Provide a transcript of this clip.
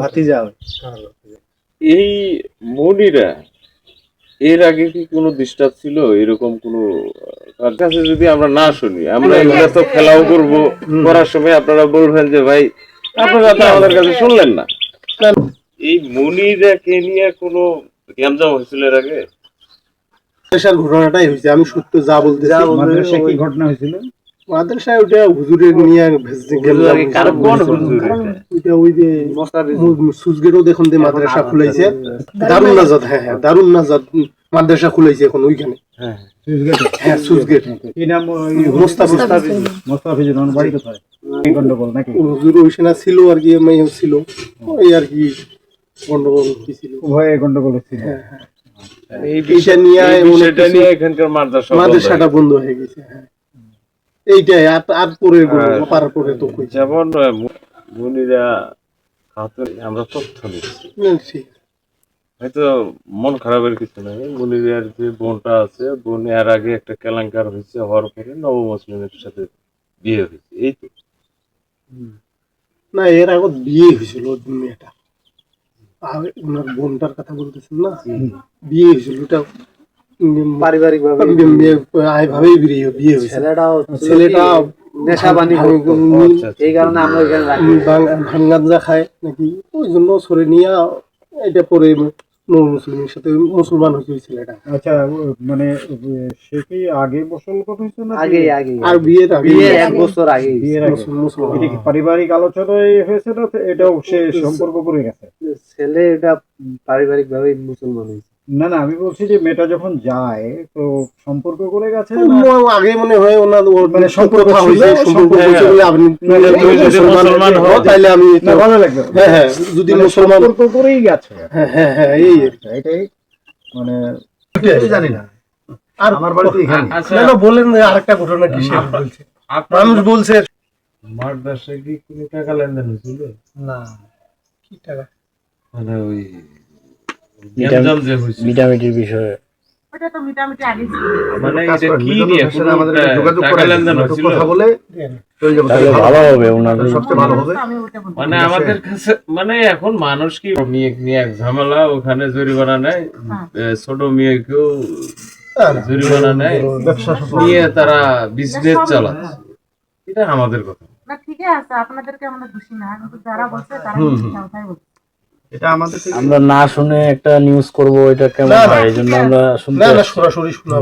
ভাতিজা এই মনিরা এর আগে কি কোনো ডিস্টার্ব ছিল? এরকম কোনো তার কাছে যদি আমরা না শুনি আমরা এগুলো তো খেলাও করব। করার সময় আপনারা বলবেন যে ভাই আপনারা তো আমাদের কাছে শুনলেন না। এই মনিরাকে নিয়ে কোনো গ্যামজাম হয়েছিল এর আগে? ঘটনাটাই হয়েছে আমি সত্য যা বলতে যা ঘটনা হয়েছিল? মাদ্রাসায় ওটা হুজুরের নিয়ে ভেসে গেল কারও কোন হুজুর? এটা? ওইটা ওই যে সুজগেরও দেখুন যে মাদ্রাসা খুলাইছে। দারুণ নাজাদ হ্যাঁ হ্যাঁ দারুণ নাজাদ মাদ্রাসা খুলাইছে এখন ওইখানে। হ্যাঁ সুজগেট কি মোস্তাফিজ বাড়ি কোথায় গন্ডগোল নাকি? হুজুর ওই ছিল আর কি ছিল। ওই আর কি গন্ডগোল কি ছিল। উভয়ে গন্ডগোল ছিল। এই বিষয়- নিয়ে এই কিছু- নিয়ে এখানকার মাদ্রাসা মাদ্রাসাটা বন্ধ হয়ে গেছে হ্যাঁ। এইটাই আর পরে। পার পরে তো যেমন মু- আমরা তথ্য নিচ্ছি হয়তো মন খারাপের কিছু নাই। মনিরের যে বোনটা আছে বোন এর আগে একটা কেলেঙ্কার হয়েছে হওয়ার পরে নব মুসলিমের সাথে বিয়ে হয়েছে। এই তো। না এর আগত বিয়ে হয়েছিল মেয়েটা। আর ওনার বোনটার কথা বলতেছেন না? বিয়ে হয়েছিল ওটা পারিবারিক ভাবে ভাবেই বিয়ে বিয়ে হয়েছে। ছেলেটা নেশাবানি। আচ্ছা, আচ্ছা। এই কারণে আমরা ওইখানে রাখি। ভান খায় নাকি? ওই জন্য সরে নিয়ে এটা পরে মুসলিমের সাথে মুসলমান ছেলেটা। আচ্ছা মানে সে কি আগে না আগে আগে। আর বিয়ের আগে। বিয়ে এক বছর আগে। বিয়ের আগে। মুসলমান পারিবারিক আলোচনায় হয়েছে না? এটাও সে সম্পর্ক করে গেছে। ছেলে এটা পারিবারিক ভাবে মুসলমান হয়েছে। না না আমি বলছি যে মেয়েটা যখন যায় তো সম্পর্ক করে গেছে আগে মনে হয় ওনার মানে সম্পর্ক মুসলমান হও, আমি ভালো লাগবে হ্যাঁ হ্যাঁ যদি মানে মুসলমান সম্পর্ক করেই গেছে। হ্যাঁ হ্যাঁ হ্যাঁ এই এটাই মানে জানি না। আর আমার বাড়িতে এখানে আচ্ছা। না বলেন যে আরেকটা ঘটনা বলছে মানুষ বলছে মাদ্রাসায় কি কোনো টাকা লেনদেন হয়েছিল? না কি টাকা? মানে ওই মিটামিটির বিষয়ে। মানে মানে আমাদের কাছে মানে এখন মানুষ কি মেয়ে নিয়ে এক ঝামেলা ওখানে জরিমানা নেয় এ, ছোট মেয়েকেও জরিমানা নেয় নিয়ে তারা বিজনেস চালাচ্ছে। এটা আমাদের কথা। না ঠিকই আছে আপনাদেরকে আমরা দোষী না। কিন্তু যারা বলছে তারা কথাই বলছে। আমরা না শুনে একটা নিউজ করব এটা কেমন। হয় এই জন্য আমরা শুনতে না না। সরাসরি শোনা